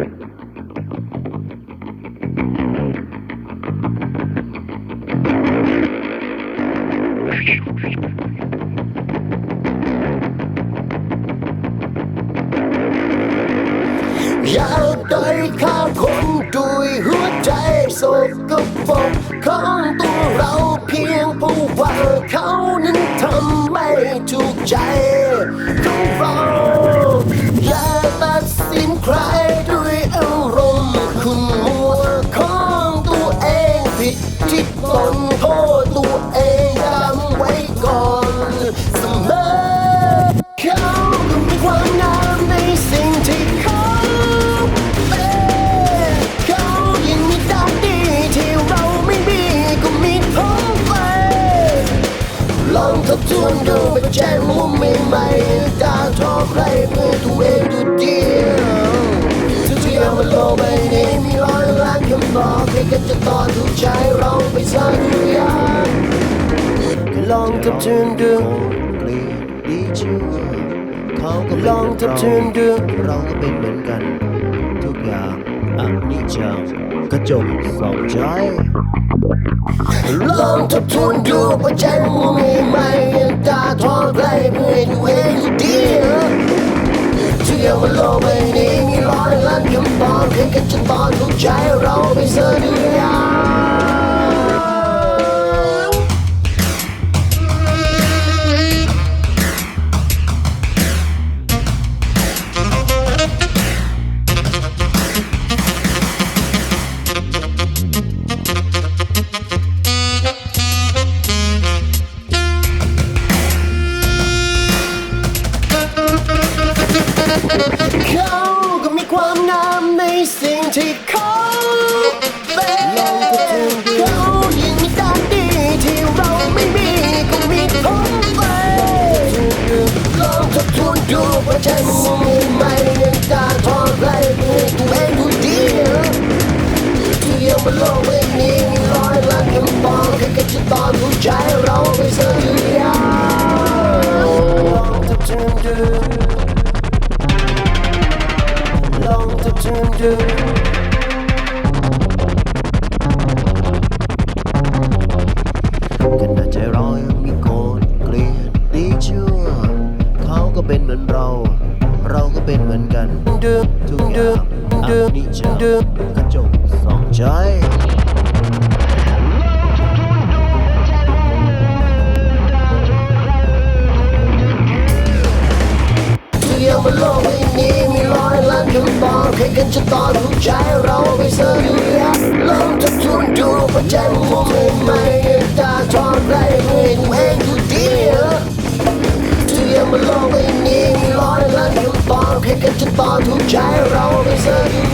อย่าได้ฆ่าคนด้วยหัวใจโศกปรกของตัวเราเพียงเพราะว่าเขานั้นทำไม่ถูกใจของเราอย่าตัดสินใคร ทบทวนดูไปแจ้งมุมใหม่ๆตาทอใครเพื่อตัวเองดูเดียวทุกที่เอามาโลกใบนี้มีร้อยล้านคำบอกให้กันจะต่อถูกใจเราไปสร้างทุกอย่างลองทบทวนดูกลีดีชั่วเขาก็ลองทบทวนดูเราก็เป็นเหมือนกัน ทุกอย่างอันนี้จังกระจกสองใจลองทบทวนดูว่าใจมัวไม่ไหม ใจเราไปเสียดูยเขาก็มีความงามในสิ่งที่เขา ว่าใจมันมีไหมยังตาทองใครเพื่อตัวเองผู้เดียวที่ยังบนโลกใบนี้มีร้อยล้านคำบอกให้กันจะตอนผู้ใจเราไปเสียอยู่ยาวลองทบทวนดูลองทบทวนดูขณะใจเรายั ก็เป็นเหมือนเรา เราก็เป็นเหมือนกันดูทุกอดูย่างอัดูนนี้จังดูกระจกสองใจเที่ยวบนโลกใบนี้มีร้อยล้านคำบอกให้กันจะต่อถูกใจเราไปเสียอยู่แล้ว จะตอนทุกใจเราไปเสียอยู่